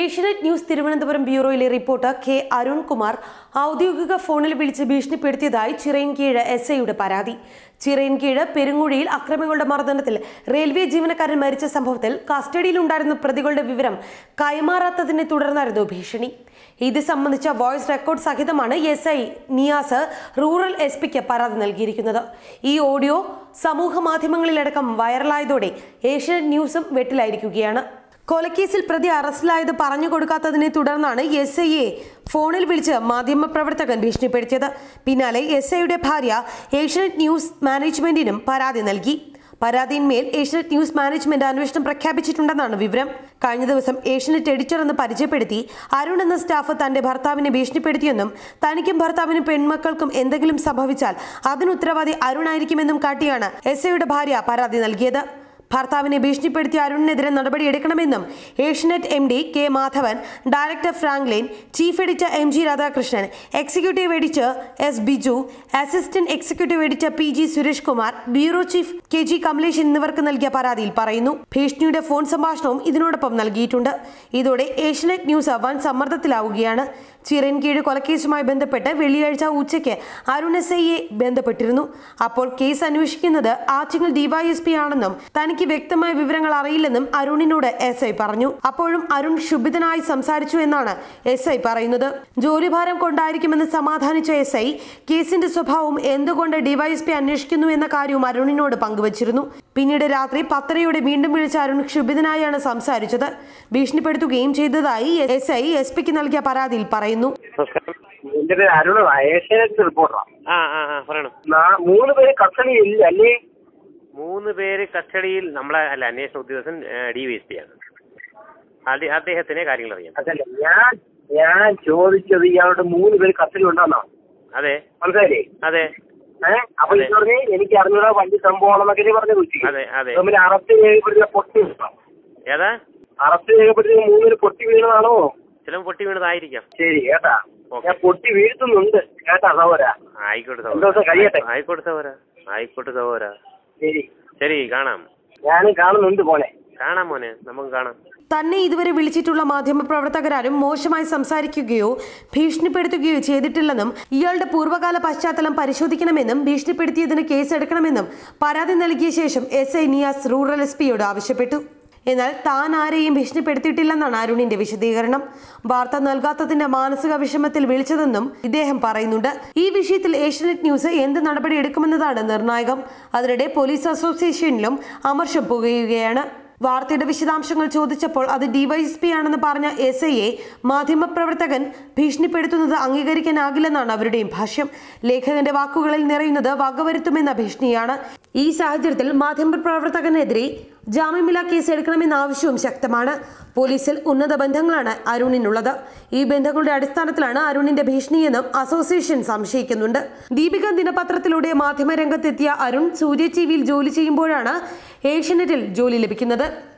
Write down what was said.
Asianet news Thiruvananthapuram ബ്യൂറോയിലെ reporter K Arunkumar ഔദ്യോഗിക ഫോണിൽ വിളിച്ച് ഭീഷണിപ്പെടുത്തിയതായി ചിറയൻകീഴ് എസ് ഐയുടെ പരാതി. ചിറയൻകീഴ് പെരുങ്ങുഴിയിൽ അക്രമികളുടെ മർദ്ദനത്തിൽ റെയിൽവേ ജീവനക്കാരൻ മരിച്ച സംഭവത്തിൽ കസ്റ്റഡിയിലുണ്ടായിരുന്ന പ്രതികളുടെ വിവരം കൈമാറാത്തതിനെ തുടർന്നായിരുന്നു ഭീഷണി. ഇത് സംബന്ധിച്ച voice record സഹിതമാണ് S I Niyas rural S പിക്ക് പരാതി നൽകിയിരിക്കുന്നത്. ഈ ഓഡിയോ സമൂഹ മാധ്യമങ്ങളിലടക്കം വൈറലായതോടെ ഏഷ്യനെറ്റ് ന്യൂസും വെട്ടിലായിരിക്കുകയാണ്. കൊലക്കേസിൽ പ്രതി അറസ്റ്റിലായത് പറഞ്ഞു കൊടുക്കാത്തതിനെ തുടർന്നാണ് എസ് ഐയെ ഫോണിൽ വിളിച്ച് മാധ്യമപ്രവർത്തകൻ ഭീഷണിപ്പെടുത്തിയത്. പിന്നാലെ എസ് ഐയുടെ ഭാര്യ ഏഷ്യനെറ്റ് ന്യൂസ് മാനേജ്മെന്റിനും പരാതി നൽകി. പരാതിയിന്മേൽ ഏഷ്യനെറ്റ് ന്യൂസ് മാനേജ്മെന്റ് അന്വേഷണം പ്രഖ്യാപിച്ചിട്ടുണ്ടെന്നാണ് വിവരം. കഴിഞ്ഞ ദിവസം ഏഷ്യനെറ്റ് എഡിറ്റർ എന്ന് പരിചയപ്പെടുത്തി അരുൺ എന്ന സ്റ്റാഫ് തന്റെ ഭർത്താവിനെ ഭീഷണിപ്പെടുത്തിയെന്നും തനിക്കും ഭർത്താവിനും പെൺമക്കൾക്കും എന്തെങ്കിലും സംഭവിച്ചാൽ അതിന് ഉത്തരവാദി അരുണായിരിക്കുമെന്നും കാട്ടിയാണ് എസ് ഐയുടെ ഭാര്യ പരാതി നൽകിയത്. ഭർത്താവിനെ ഭീഷണിപ്പെടുത്തിയ അരുണിനെതിരെ നടപടിയെടുക്കണമെന്നും Asianet M D K Madhavan director Franklin chief editor M G Radhakrishnan executive editor S Biju assistant executive editor P G Suresh Kumar bureau chief K G Kamalesh എന്നിവർക്ക് നൽകിയ പരാതിയിൽ പറയുന്നു. ഭീഷണിയുടെ ഫോൺ സംഭാഷണവും ഇതിനോടൊപ്പം നൽകിയിട്ടുണ്ട്. ഇതോടെ ഏഷ്യനെറ്റ് ന്യൂസ് വൻ സമ്മർദ്ദത്തിലാവുകയാണ്. ചിറൻകീഴ് കൊലക്കേസുമായി ബന്ധപ്പെട്ട് വെള്ളിയാഴ്ച ഉച്ചയ്ക്ക് അരുൺ എസ് ഐയെ ബന്ധപ്പെട്ടിരുന്നു. അപ്പോൾ കേസ് അന്വേഷിക്കുന്നത് ആറ്റിങ്ങൽ ഡിവൈഎസ്പി ആണെന്നും തനിക്ക് വ്യക്തമായ വിവരങ്ങൾ അറിയില്ലെന്നും അരുണിനോട് എസ് ഐ പറഞ്ഞു. അപ്പോഴും അരുൺ ക്ഷുഭിതനായി സംസാരിച്ചു എന്നാണ് എസ് ഐ പറയുന്നത്. ജോലിഭാരം കൊണ്ടായിരിക്കുമെന്ന് സമാധാനിച്ച എസ് ഐ കേസിന്റെ സ്വഭാവം എന്തുകൊണ്ട് ഡിവൈഎസ്പി അന്വേഷിക്കുന്നു എന്ന കാര്യവും അരുണിനോട് പങ്കുവച്ചിരുന്നു. പിന്നീട് രാത്രി പത്തരയോടെ വീണ്ടും വിളിച്ച അരുൺ ക്ഷുഭിതനായാണ് സംസാരിച്ചത്. ഭീഷണിപ്പെടുത്തുകയും ചെയ്തതായി എസ് ഐ എസ് പിക്ക് നൽകിയ പരാതിയിൽ പറയുന്നു. മൂന്ന് പേര് കസ്റ്റഡിയിൽ അല്ലേ? മൂന്ന് പേര് കസ്റ്റഡിയിൽ നമ്മളെ അല്ല അന്വേഷണ ഉദ്യോഗസ്ഥൻ ഡി വി എസ് പി ആണ്. അദ്ദേഹത്തിന് കാര്യങ്ങൾ അറിയാം. അതല്ല ഞാൻ ഞാൻ ചോദിച്ചത് ഇയാളുടെ മൂന്ന് പേര് കസ്റ്റഡി ഉണ്ടെന്നാണ് അതെ. മനസ്സിലായില്ലേ? അതെ. അപ്പൊ ഈ പറഞ്ഞ് എനിക്ക് അറിഞ്ഞൂടാ വണ്ടി സംഭവമാണെന്നൊക്കെ പറഞ്ഞു തമ്മിൽ അറസ്റ്റ് ചെയ്യപ്പെടുന്ന പൊട്ടി? ഏതാ? അറസ്റ്റ് ചെയ്യപ്പെടുന്ന മൂന്ന് പൊട്ടി വീണതാണോ? ചില പൊട്ടി വീണതായിരിക്കാം. ശരി കേട്ടാ. ഞാൻ പൊട്ടി വീഴ്ത്തുന്നുണ്ട്. കേട്ടാ സഹോദര. ആയിക്കോട്ടെ സഹോരാ കഴിയട്ടെ. ആയിക്കോട്ടെ സഹോരാ ആയിക്കോട്ടെ സഹോദര. ശരി. ശരി കാണാം. ഞാനും കാണുന്നുണ്ട് പോനെ കാണാം മോനെ നമുക്ക് കാണാം. തന്നെ ഇതുവരെ വിളിച്ചിട്ടുള്ള മാധ്യമപ്രവർത്തകരാരും മോശമായി സംസാരിക്കുകയോ ഭീഷണിപ്പെടുത്തുകയോ ചെയ്തിട്ടില്ലെന്നും ഇയാളുടെ പൂർവകാല പശ്ചാത്തലം പരിശോധിക്കണമെന്നും ഭീഷണിപ്പെടുത്തിയതിന് കേസെടുക്കണമെന്നും പരാതി നൽകിയ ശേഷം S I Niyas rural S പിയോട് ആവശ്യപ്പെട്ടു. എന്നാൽ താൻ ആരെയും ഭീഷണിപ്പെടുത്തിയിട്ടില്ലെന്നാണ് അരുണിന്റെ വിശദീകരണം. വാർത്ത നൽകാത്തതിന്റെ മാനസിക വിഷമത്തിൽ വിളിച്ചതെന്നും ഇദ്ദേഹം പറയുന്നുണ്ട്. ഈ വിഷയത്തിൽ ഏഷ്യനെറ്റ് ന്യൂസ് എന്ത് നടപടി എടുക്കുമെന്നതാണ് നിർണായകം. അതിനിടെ പോലീസ് അസോസിയേഷനിലും അമർഷം പുകയുകയാണ്. വാർത്തയുടെ വിശദാംശങ്ങൾ ചോദിച്ചപ്പോൾ അത് ഡിവൈഎസ്പി ആണെന്ന് പറഞ്ഞ എസ് ഐയെ മാധ്യമപ്രവർത്തകൻ ഭീഷണിപ്പെടുത്തുന്നത് അംഗീകരിക്കാനാകില്ലെന്നാണ് അവരുടെയും ഭാഷ്യം. ലേഖകന്റെ വാക്കുകളിൽ നിറയുന്നത് വകവരുത്തുമെന്ന ഭീഷണിയാണ്. ഈ സാഹചര്യത്തിൽ മാധ്യമപ്രവർത്തകനെതിരെ ജാമ്യമില്ലാ കേസ് എടുക്കണമെന്ന ആവശ്യവും ശക്തമാണ്. പോലീസിൽ ഉന്നത ബന്ധങ്ങളാണ് അരുണിനുള്ളത്. ഈ ബന്ധങ്ങളുടെ അടിസ്ഥാനത്തിലാണ് അരുണിന്റെ ഭീഷണിയെന്നും അസോസിയേഷൻ സംശയിക്കുന്നുണ്ട്. ദീപിക ദിനപത്രത്തിലൂടെ മാധ്യമരംഗത്തെത്തിയ അരുൺ സൂര്യ ടിവിയിൽ ജോലി ചെയ്യുമ്പോഴാണ് ഏഷ്യനെറ്റിൽ ജോലി ലഭിക്കുന്നത്.